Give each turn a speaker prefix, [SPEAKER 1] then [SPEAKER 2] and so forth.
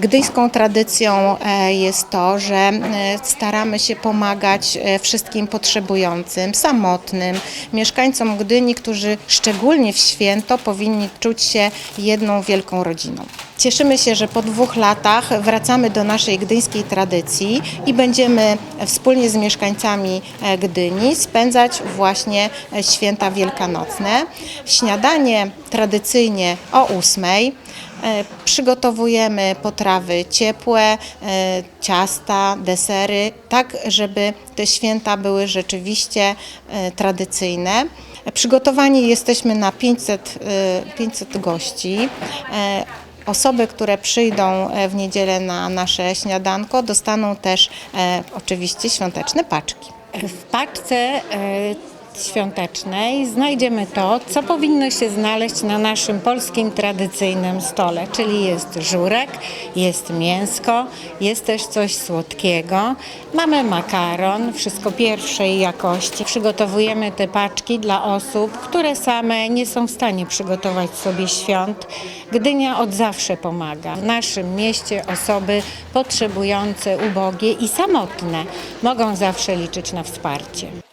[SPEAKER 1] Gdyńską tradycją e, jest to, że e, staramy się pomagać e, wszystkim potrzebującym, samotnym, mieszkańcom Gdyni, którzy szczególnie w święto powinni czuć się jedną wielką rodziną. Cieszymy się, że po dwóch latach wracamy do naszej gdyńskiej tradycji i będziemy wspólnie z mieszkańcami e, Gdyni spędzać właśnie e, święta wielkanocne. Śniadanie tradycyjnie o ósmej. E, Przygotowujemy potrawy ciepłe, ciasta, desery, tak żeby te święta były rzeczywiście tradycyjne. Przygotowani jesteśmy na 500, e, 500 gości. Osoby, które przyjdą e, w niedzielę na nasze śniadanko, dostaną też e, oczywiście świąteczne paczki.
[SPEAKER 2] W paczce e, świątecznej znajdziemy to, co powinno się znaleźć na naszym polskim tradycyjnym stole, czyli jest żurek, jest mięsko, jest też coś słodkiego. Mamy makaron, wszystko pierwszej jakości. Przygotowujemy te paczki dla osób, które same nie są w stanie przygotować sobie świąt. Gdynia od zawsze pomaga. W naszym mieście osoby potrzebujące, ubogie i samotne mogą zawsze liczyć na wsparcie.